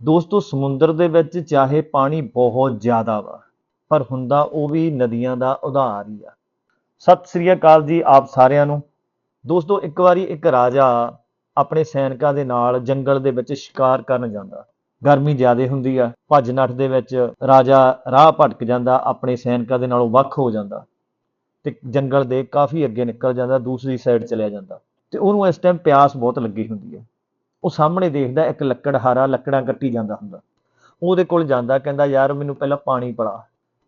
ਦੋਸਤੋ, ਸਮੁੰਦਰ ਦੇ ਵਿੱਚ ਚਾਹੇ ਪਾਣੀ ਬਹੁਤ ਜ਼ਿਆਦਾ ਵਾ, ਪਰ ਹੁੰਦਾ ਉਹ ਵੀ ਨਦੀਆਂ ਦਾ ਉਧਾਰ ਹੀ ਆ। ਸਤਿ ਸ੍ਰੀ ਅਕਾਲ ਜੀ ਆਪ ਸਾਰਿਆਂ ਨੂੰ। ਦੋਸਤੋ, ਇੱਕ ਵਾਰੀ ਇੱਕ ਰਾਜਾ ਆਪਣੇ ਸੈਨਿਕਾਂ ਦੇ ਨਾਲ ਜੰਗਲ ਦੇ ਵਿੱਚ ਸ਼ਿਕਾਰ ਕਰਨ ਜਾਂਦਾ। ਗਰਮੀ ਜ਼ਿਆਦਾ ਹੁੰਦੀ ਆ, ਭੱਜ ਨੱਠ ਦੇ ਵਿੱਚ ਰਾਜਾ ਰਾਹ ਭਟਕ ਜਾਂਦਾ, ਆਪਣੇ ਸੈਨਿਕਾਂ ਦੇ ਨਾਲੋਂ ਵੱਖ ਹੋ ਜਾਂਦਾ ਤੇ ਜੰਗਲ ਦੇ ਕਾਫੀ ਅੱਗੇ ਨਿਕਲ ਜਾਂਦਾ, ਦੂਸਰੀ ਸਾਈਡ ਚਲਿਆ ਜਾਂਦਾ ਤੇ ਉਹਨੂੰ ਇਸ ਟਾਈਮ ਪਿਆਸ ਬਹੁਤ ਲੱਗੀ ਹੁੰਦੀ ਹੈ ਉਹ ਸਾਹਮਣੇ ਦੇਖਦਾ ਇੱਕ ਲੱਕੜਹਾਰਾ ਲੱਕੜਾਂ ਕੱਟੀ ਜਾਂਦਾ ਹੁੰਦਾ। ਉਹਦੇ ਕੋਲ ਜਾਂਦਾ, ਕਹਿੰਦਾ, ਯਾਰ, ਮੈਨੂੰ ਪਹਿਲਾਂ ਪਾਣੀ ਪਿਲਾ।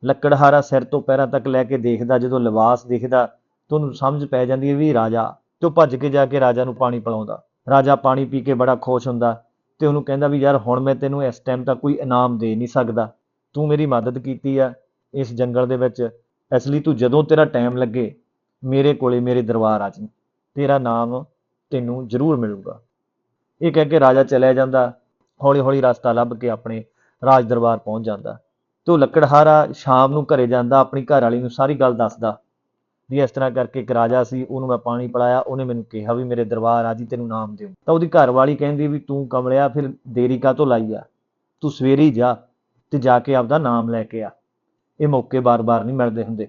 ਲੱਕੜਹਾਰਾ ਸਿਰ ਤੋਂ ਪੈਰਾਂ ਤੱਕ ਲੈ ਕੇ ਦੇਖਦਾ, ਜਦੋਂ ਲਿਬਾਸ ਦੇਖਦਾ ਤੁਹਾਨੂੰ ਸਮਝ ਪੈ ਜਾਂਦੀ ਹੈ ਵੀ ਰਾਜਾ ਤੇ ਉਹ ਭੱਜ ਕੇ ਜਾ ਕੇ ਰਾਜਾ ਨੂੰ ਪਾਣੀ ਪਿਲਾਉਂਦਾ। ਰਾਜਾ ਪਾਣੀ ਪੀ ਕੇ ਬੜਾ ਖੁਸ਼ ਹੁੰਦਾ ਤੇ ਉਹਨੂੰ ਕਹਿੰਦਾ ਵੀ, ਯਾਰ, ਹੁਣ ਮੈਂ ਤੈਨੂੰ ਇਸ ਟਾਈਮ ਤਾਂ ਕੋਈ ਇਨਾਮ ਦੇ ਨਹੀਂ ਸਕਦਾ। ਤੂੰ ਮੇਰੀ ਮਦਦ ਕੀਤੀ ਆ ਇਸ ਜੰਗਲ ਦੇ ਵਿੱਚ। ਇਸ ਲਈ ਤੂੰ ਜਦੋਂ ਤੇਰਾ ਟਾਈਮ ਲੱਗੇ, ਮੇਰੇ ਕੋਲੇ ਮੇਰੇ ਦਰਬਾਰ ਆ ਜੀ ਤੇਰਾ ਨਾਮ ਤੈਨੂੰ ਜ਼ਰੂਰ ਮਿਲੂਗਾ। ਇਹ ਕਹਿ ਕੇ ਰਾਜਾ ਚਲਿਆ ਜਾਂਦਾ ਹੌਲੀ ਹੌਲੀ ਰਸਤਾ ਲੱਭ ਕੇ ਆਪਣੇ ਰਾਜ ਦਰਬਾਰ ਪਹੁੰਚ ਜਾਂਦਾ। ਤੇ ਉਹ ਲੱਕੜਹਾਰਾ ਸ਼ਾਮ ਨੂੰ ਘਰੇ ਜਾਂਦਾ, ਆਪਣੀ ਘਰ ਵਾਲੀ ਨੂੰ ਸਾਰੀ ਗੱਲ ਦੱਸਦਾ ਵੀ ਇਸ ਤਰ੍ਹਾਂ ਕਰਕੇ ਇੱਕ ਰਾਜਾ ਸੀ, ਉਹਨੂੰ ਮੈਂ ਪਾਣੀ ਪਿਲਾਇਆ, ਉਹਨੇ ਮੈਨੂੰ ਕਿਹਾ ਵੀ ਮੇਰੇ ਦਰਬਾਰ ਆ ਜੀ, ਤੈਨੂੰ ਨਾਮ ਦਿਓ ਤਾਂ ਉਹਦੀ ਘਰ ਵਾਲੀ ਕਹਿੰਦੀ ਵੀ ਤੂੰ ਕਮਲਿਆ, ਫਿਰ ਦੇਰੀ ਕਾਹਤੋਂ ਲਾਈ ਆ? ਤੂੰ ਸਵੇਰੇ ਹੀ ਜਾ ਤੇ ਜਾ ਕੇ ਆਪਦਾ ਨਾਮ ਲੈ ਕੇ ਆ। ਇਹ ਮੌਕੇ ਬਾਰ-ਬਾਰ ਨਹੀਂ ਮਿਲਦੇ ਹੁੰਦੇ।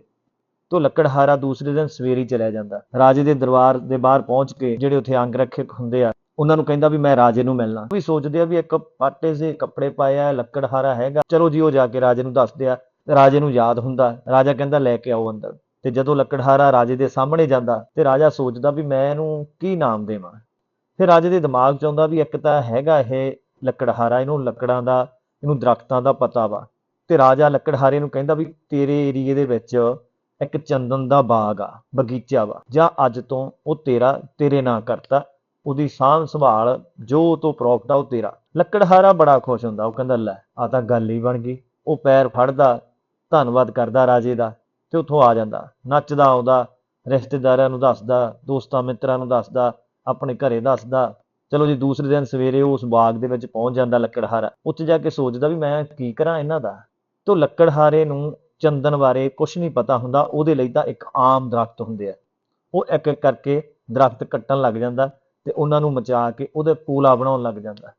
ਤੋ ਲੱਕੜਹਾਰਾ ਦੂਸਰੇ ਦਿਨ ਸਵੇਰੇ ਹੀ ਚਲਿਆ ਜਾਂਦਾ। ਰਾਜੇ ਦੇ ਦਰਬਾਰ ਦੇ ਬਾਹਰ ਪਹੁੰਚ ਕੇ ਜਿਹੜੇ ਉੱਥੇ ਅੰਗ ਰੱਖੇ ਹੁੰਦੇ ਆ ਉਹਨਾਂ ਨੂੰ ਕਹਿੰਦਾ ਵੀ ਮੈਂ ਰਾਜੇ ਨੂੰ ਮਿਲਣਾ। ਵੀ ਸੋਚਦੇ ਆ ਵੀ ਇੱਕ ਪਾਟੇ ਸੇ ਕੱਪੜੇ ਪਾਏ ਆ ਲੱਕੜਹਾਰਾ ਹੈਗਾ। ਚਲੋ ਜੀ, ਉਹ ਜਾ ਕੇ ਰਾਜੇ ਨੂੰ ਦੱਸਦੇ ਆ। ਰਾਜੇ ਨੂੰ ਯਾਦ ਹੁੰਦਾ। ਰਾਜਾ ਕਹਿੰਦਾ, ਲੈ ਕੇ ਆਓ ਅੰਦਰ। ਤੇ ਜਦੋਂ ਲੱਕੜਹਾਰਾ ਰਾਜੇ ਦੇ ਸਾਹਮਣੇ ਜਾਂਦਾ, ਤੇ ਰਾਜਾ ਸੋਚਦਾ ਵੀ ਮੈਂ ਇਹਨੂੰ ਕੀ ਨਾਮ ਦੇਵਾਂ? ਫਿਰ ਰਾਜੇ ਦੇ ਦਿਮਾਗ 'ਚ ਆਉਂਦਾ ਵੀ ਇੱਕ ਤਾਂ ਹੈਗਾ ਇਹ ਲੱਕੜਹਾਰਾ ਇਹਨੂੰ ਲੱਕੜਾਂ ਦਾ, ਇਹਨੂੰ ਦਰਖਤਾਂ ਦਾ ਪਤਾ ਵਾ। ਤੇ ਰਾਜਾ ਲੱਕੜਹਾਰੇ ਨੂੰ ਕਹਿੰਦਾ ਵੀ ਤੇਰੇ ਏਰੀਏ ਦੇ ਵਿੱਚ ਇੱਕ ਚੰਦਨ ਦਾ ਬਾਗ ਆ, ਬਗੀਚਾ ਵਾ। ਜਾਂ ਅੱਜ ਤੋਂ ਉਹ ਤੇਰਾ, ਤੇਰੇ ਨਾਂ ਕਰਤਾ। ਉਹਦੀ ਸਾਂਭ ਸੰਭਾਲ, ਜੋ ਤੋਂ ਪ੍ਰੋਫਿਟ ਆ, ਉਹ ਤੇਰਾ। ਲੱਕੜਹਾਰਾ ਬੜਾ ਖੁਸ਼ ਹੁੰਦਾ, ਉਹ ਕਹਿੰਦਾ, ਲੈ, ਆ ਤਾਂ ਗੱਲ ਹੀ ਬਣ ਗਈ। ਉਹ ਪੈਰ ਫੜਦਾ, ਧੰਨਵਾਦ ਕਰਦਾ ਰਾਜੇ ਦਾ ਤੇ ਉੱਥੋਂ ਆ ਜਾਂਦਾ। ਨੱਚਦਾ, ਆਉਂਦਾ, ਰਿਸ਼ਤੇਦਾਰਾਂ ਨੂੰ ਦੱਸਦਾ, ਦੋਸਤਾਂ ਮਿੱਤਰਾਂ ਨੂੰ ਦੱਸਦਾ, ਆਪਣੇ ਘਰੇ ਦੱਸਦਾ। ਚਲੋ ਜੀ, ਦੂਸਰੇ ਦਿਨ ਸਵੇਰੇ ਉਸ ਬਾਗ ਦੇ ਵਿੱਚ ਪਹੁੰਚ ਜਾਂਦਾ ਲੱਕੜਹਾਰਾ। ਉੱਥੇ ਜਾ ਕੇ ਸੋਚਦਾ ਵੀ ਮੈਂ ਕੀ ਕਰਾਂ ਇਹਨਾਂ ਦਾ। ਤੋ ਲੱਕੜਹਾਰੇ ਨੂੰ ਚੰਦਨ ਬਾਰੇ ਕੁਝ ਨਹੀਂ ਪਤਾ ਹੁੰਦਾ, ਉਹਦੇ ਲਈ ਤਾਂ ਇੱਕ ਆਮ ਦਰਖਤ ਹੁੰਦੇ ਆ। ਉਹ ਇੱਕ ਇੱਕ ਕਰਕੇ ਦਰਖਤ ਕੱਟਣ ਲੱਗ ਜਾਂਦਾ। ਤੇ ਉਹਨਾਂ ਨੂੰ ਮਚਾ ਕੇ ਉਹਦੇ ਪੂਲਾ ਬਣਾਉਣ ਲੱਗ ਜਾਂਦਾ।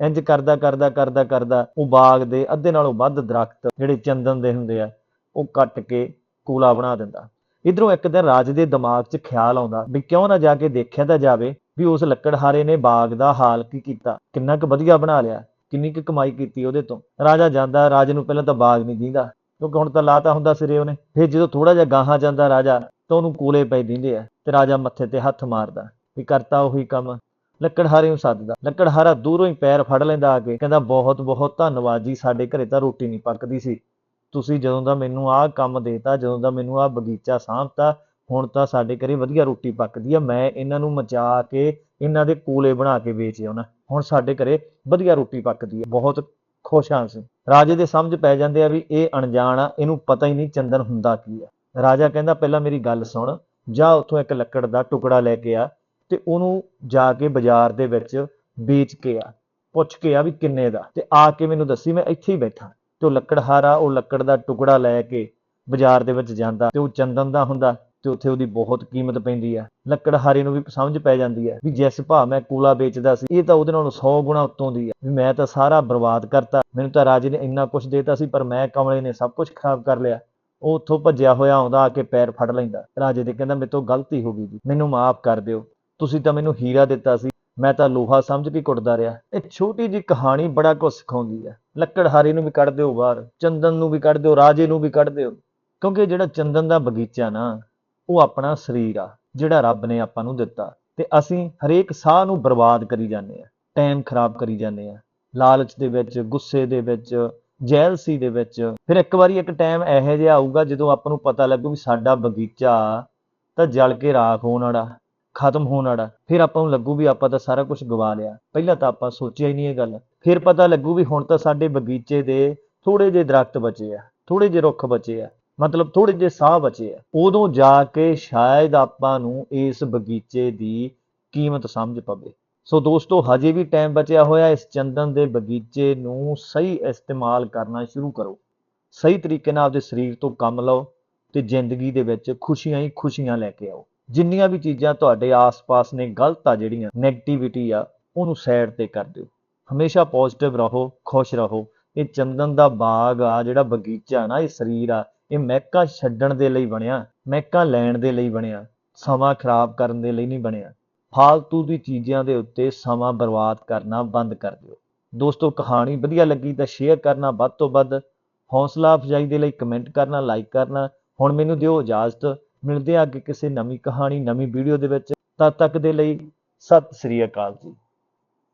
ਇੰਜ ਕਰਦਾ ਕਰਦਾ ਕਰਦਾ ਕਰਦਾ ਉਹ ਬਾਗ ਦੇ ਅੱਧੇ ਨਾਲੋਂ ਵੱਧ ਦਰਖਤ ਜਿਹੜੇ ਚੰਦਨ ਦੇ ਹੁੰਦੇ ਆ, ਉਹ ਕੱਟ ਕੇ ਕੂਲਾ ਬਣਾ ਦਿੰਦਾ। ਇਧਰੋਂ ਇੱਕ ਦਿਨ ਰਾਜ ਦੇ ਦਿਮਾਗ 'ਚ ਖਿਆਲ ਆਉਂਦਾ ਵੀ ਕਿਉਂ ਨਾ ਜਾ ਕੇ ਦੇਖਿਆ ਤਾਂ ਜਾਵੇ ਵੀ ਉਸ ਲੱਕੜਹਾਰੇ ਨੇ ਬਾਗ ਦਾ ਹਾਲ ਕੀ ਕੀਤਾ, ਕਿੰਨਾ ਕੁ ਵਧੀਆ ਬਣਾ ਲਿਆ, ਕਿੰਨੀ ਕੁ ਕਮਾਈ ਕੀਤੀ ਉਹਦੇ ਤੋਂ। ਰਾਜਾ ਜਾਂਦਾ, ਰਾਜ ਨੂੰ ਪਹਿਲਾਂ ਤਾਂ ਬਾਗ ਨਹੀਂ ਦਿੰਦਾ, ਕਿਉਂਕਿ ਹੁਣ ਤਾਂ ਲਾਤਾ ਹੁੰਦਾ ਸਿਰੇ ਉਹਨੇ। ਫਿਰ ਜਦੋਂ ਥੋੜਾ ਜਿਹਾ ਗਾਹਾਂ ਜਾਂਦਾ ਰਾਜਾ ਤਾਂ ਉਹਨੂੰ ਕੋਲੇ ਪੈ ਦਿੰਦੇ ਆ ਤੇ ਰਾਜਾ ਮੱਥੇ ਤੇ ਹੱਥ ਮਾਰਦਾ। ਵੀ ਕਰਤਾ ਉਹੀ ਕੰਮ। ਲੱਕੜਹਾਰੇ ਨੂੰ ਸੱਦਦਾ। ਲੱਕੜਹਾਰਾ ਦੂਰੋਂ ਹੀ ਪੈਰ ਫੜ ਲੈਂਦਾ ਆ ਕੇ। ਕਹਿੰਦਾ, ਬਹੁਤ ਬਹੁਤ ਧੰਨਵਾਦ ਜੀ, ਸਾਡੇ ਘਰੇ ਤਾਂ ਰੋਟੀ ਨਹੀਂ ਪੱਕਦੀ ਸੀ। ਤੁਸੀਂ ਜਦੋਂ ਦਾ ਮੈਨੂੰ ਆਹ ਕੰਮ ਦੇਤਾ, ਜਦੋਂ ਦਾ ਮੈਨੂੰ ਆਹ ਬਗੀਚਾ ਸਾਂਭਤਾ, ਹੁਣ ਤਾਂ ਸਾਡੇ ਘਰੇ ਵਧੀਆ ਰੋਟੀ ਪੱਕਦੀ ਆ। ਮੈਂ ਇਹਨਾਂ ਨੂੰ ਮਚਾ ਕੇ, ਇਹਨਾਂ ਦੇ ਕੋਲੇ ਬਣਾ ਕੇ ਵੇਚ ਆਉਣਾ। ਹੁਣ ਸਾਡੇ ਘਰੇ ਵਧੀਆ ਰੋਟੀ ਪੱਕਦੀ ਆ। ਬਹੁਤ ਖੁਸ਼ ਹਾਂ ਅਸੀਂ। ਰਾਜੇ ਦੇ ਸਮਝ ਪੈ ਜਾਂਦੇ ਆ ਵੀ ਇਹ ਅਣਜਾਣ ਆ। ਇਹਨੂੰ ਪਤਾ ਹੀ ਨਹੀਂ ਚੰਦਨ ਹੁੰਦਾ ਕੀ ਆ। ਰਾਜਾ ਕਹਿੰਦਾ, ਪਹਿਲਾਂ ਮੇਰੀ ਗੱਲ ਸੁਣ। ਜਾ ਉੱਥੋਂ ਇੱਕ ਲੱਕੜ ਦਾ ਟੁਕੜਾ ਲੈ ਕੇ ਆ। ਤੇ ਉਹਨੂੰ ਜਾ ਕੇ ਬਾਜ਼ਾਰ ਦੇ ਵਿੱਚ ਵੇਚ ਕੇ ਆ, ਪੁੱਛ ਕੇ ਆ ਵੀ ਕਿੰਨੇ ਦਾ ਤੇ ਆ ਕੇ ਮੈਨੂੰ ਦੱਸੀ, ਮੈਂ ਇੱਥੇ ਹੀ ਬੈਠਾ। ਤੇ ਉਹ ਲੱਕੜਹਾਰਾ, ਉਹ ਲੱਕੜ ਦਾ ਟੁਕੜਾ ਲੈ ਕੇ ਬਾਜ਼ਾਰ ਦੇ ਵਿੱਚ ਜਾਂਦਾ ਤੇ ਉਹ ਚੰਦਨ ਦਾ ਹੁੰਦਾ ਤੇ ਉੱਥੇ ਉਹਦੀ ਬਹੁਤ ਕੀਮਤ ਪੈਂਦੀ ਆ। ਲੱਕੜਹਾਰੇ ਨੂੰ ਵੀ ਸਮਝ ਪੈ ਜਾਂਦੀ ਹੈ ਵੀ ਜਿਸ ਭਾਅ ਮੈਂ ਕੂਲਾ ਵੇਚਦਾ ਸੀ, ਇਹ ਤਾਂ ਉਹਦੇ ਨਾਲੋਂ 100 ਗੁਣਾ ਉੱਤੋਂ ਦੀ ਆ। ਵੀ ਮੈਂ ਤਾਂ ਸਾਰਾ ਬਰਬਾਦ ਕਰਤਾ, ਮੈਨੂੰ ਤਾਂ ਰਾਜੇ ਨੇ ਇੰਨਾ ਕੁਝ ਦੇਤਾ ਸੀ, ਪਰ ਮੈਂ ਕਮਲੇ ਨੇ ਸਭ ਕੁਝ ਖਰਾਬ ਕਰ ਲਿਆ। ਉਹ ਉੱਥੋਂ ਭੱਜਿਆ ਹੋਇਆ ਆਉਂਦਾ ਆ ਕੇ ਪੈਰ ਫੜ ਲੈਂਦਾ। ਰਾਜੇ ਦੇ ਕਹਿੰਦਾ, ਮੇਰੇ ਤੋਂ ਗਲਤੀ ਹੋ ਗਈ ਜੀ, ਮੈਨੂੰ ਮਾਫ ਕਰ ਦਿਓ। ਤੁਸੀਂ ਤਾਂ ਮੈਨੂੰ ਹੀਰਾ ਦਿੱਤਾ ਸੀ। ਮੈਂ ਤਾਂ ਲੋਹਾ ਸਮਝ ਕੇ ਕੁੱਟਦਾ ਰਿਹਾ। ਇਹ ਛੋਟੀ ਜੀ ਕਹਾਣੀ ਬੜਾ ਕੁਝ ਸਿਖਾਉਂਦੀ ਹੈ। ਲੱਕੜਹਾਰੇ ਨੂੰ ਵੀ ਕੱਢ ਦਿਓ ਬਾਹਰ, ਚੰਦਨ ਨੂੰ ਵੀ ਕੱਢ ਦਿਓ, ਰਾਜੇ ਨੂੰ ਵੀ ਕੱਢ ਦਿਓ। ਕਿਉਂਕਿ ਜਿਹੜਾ ਚੰਦਨ ਦਾ ਬਗੀਚਾ ਨਾ, ਉਹ ਆਪਣਾ ਸਰੀਰ ਆ, ਜਿਹੜਾ ਰੱਬ ਨੇ ਆਪਾਂ ਨੂੰ ਦਿੱਤਾ। ਤੇ ਅਸੀਂ ਹਰੇਕ ਸਾਹ ਨੂੰ ਬਰਬਾਦ ਕਰੀ ਜਾਂਦੇ ਆ ਟਾਈਮ ਖਰਾਬ ਕਰੀ ਜਾਂਦੇ ਆ ਲਾਲਚ ਦੇ ਵਿੱਚ, ਗੁੱਸੇ ਦੇ ਵਿੱਚ, ਜੈਲਸੀ ਦੇ ਵਿੱਚ। ਫਿਰ ਇੱਕ ਵਾਰੀ ਇੱਕ ਟਾਈਮ ਇਹੋ ਜਿਹਾ ਆਊਗਾ ਜਦੋਂ ਆਪਾਂ ਨੂੰ ਪਤਾ ਲੱਗੂ ਵੀ ਸਾਡਾ ਬਗੀਚਾ ਤਾਂ ਜਲ ਕੇ ਰਾਖ ਹੋਣ ਵਾਲਾ। ਖਤਮ ਹੋਣ ਵਾਲਾ। ਫਿਰ ਆਪਾਂ ਨੂੰ ਲੱਗੂ ਵੀ ਆਪਾਂ ਤਾਂ ਸਾਰਾ ਕੁਝ ਗਵਾ ਲਿਆ। ਪਹਿਲਾਂ ਤਾਂ ਆਪਾਂ ਸੋਚਿਆ ਹੀ ਨਹੀਂ ਇਹ ਗੱਲ। ਫਿਰ ਪਤਾ ਲੱਗੂ ਵੀ ਹੁਣ ਤਾਂ ਸਾਡੇ ਬਗੀਚੇ ਦੇ ਥੋੜੇ ਜਿਹੇ ਦਰਖਤ ਬਚੇ ਆ ਥੋੜੇ ਜਿਹੇ ਰੁੱਖ ਬਚੇ ਆ, ਮਤਲਬ ਥੋੜੇ ਜਿਹੇ ਸਾਹ ਬਚੇ ਆ। ਉਦੋਂ ਜਾ ਕੇ ਸ਼ਾਇਦ ਆਪਾਂ ਨੂੰ ਇਸ ਬਗੀਚੇ ਦੀ ਕੀਮਤ ਸਮਝ ਪਵੇ। ਸੋ ਦੋਸਤੋ, ਹਜੇ ਵੀ ਟਾਈਮ ਬਚਿਆ ਹੋਇਆ, ਇਸ ਚੰਦਨ ਦੇ ਬਗੀਚੇ ਨੂੰ ਸਹੀ ਇਸਤੇਮਾਲ ਕਰਨਾ ਸ਼ੁਰੂ ਕਰੋ। ਸਹੀ ਤਰੀਕੇ ਨਾਲ ਆਪਦੇ ਸਰੀਰ ਤੋਂ ਕੰਮ ਲਓ ਤੇ ਜ਼ਿੰਦਗੀ ਦੇ ਵਿੱਚ ਖੁਸ਼ੀਆਂ ਹੀ ਖੁਸ਼ੀਆਂ ਲੈ ਕੇ ਆਓ। ਜਿੰਨੀਆਂ ਵੀ ਚੀਜ਼ਾਂ ਤੁਹਾਡੇ ਆਸ-ਪਾਸ ਨੇ ਗਲਤ ਆ ਜਿਹੜੀਆਂ 네ਗੇਟਿਵਿਟੀ ਆ, ਉਹਨੂੰ ਸਾਈਡ ਤੇ ਕਰ ਦਿਓ। ਹਮੇਸ਼ਾ ਪੋਜ਼ਿਟਿਵ ਰਹੋ, ਖੁਸ਼ ਰਹੋ। ਇਹ ਚੰਦਨ ਦਾ ਬਾਗ ਆ, ਜਿਹੜਾ ਬਗੀਚਾ ਨਾ, ਇਹ ਸਰੀਰ ਆ, ਇਹ ਮਹਿਕਾ ਛੱਡਣ ਦੇ ਲਈ ਬਣਿਆ, ਮਹਿਕਾਂ ਲੈਣ ਦੇ ਲਈ ਬਣਿਆ, ਸਮਾਂ ਖਰਾਬ ਕਰਨ ਦੇ ਲਈ ਨਹੀਂ ਬਣਿਆ। ਫਾਲਤੂ ਦੀ ਚੀਜ਼ਾਂ ਦੇ ਉੱਤੇ ਸਮਾਂ ਬਰਬਾਦ ਕਰਨਾ ਬੰਦ ਕਰ ਦਿਓ। ਦੋਸਤੋ, ਕਹਾਣੀ ਵਧੀਆ ਲੱਗੀ ਤਾਂ ਸ਼ੇਅਰ ਕਰਨਾ ਵੱਧ ਤੋਂ ਵੱਧ। ਹੌਸਲਾ ਅਫਜ਼ਾਈ ਦੇ ਲਈ ਕਮੈਂਟ ਕਰਨਾ ਲਾਈਕ ਕਰਨਾ। ਹੁਣ ਮੈਨੂੰ ਦਿਓ ਇਜਾਜ਼ਤ। ਮਿਲਦੇ ਆ ਅੱਗੇ ਕਿਸੇ ਨਵੀਂ ਕਹਾਣੀ, ਨਵੀਂ ਵੀਡੀਓ ਦੇ ਵਿੱਚ। ਤਦ ਤੱਕ ਦੇ ਲਈ ਸਤਿ ਸ੍ਰੀ ਅਕਾਲ ਜੀ।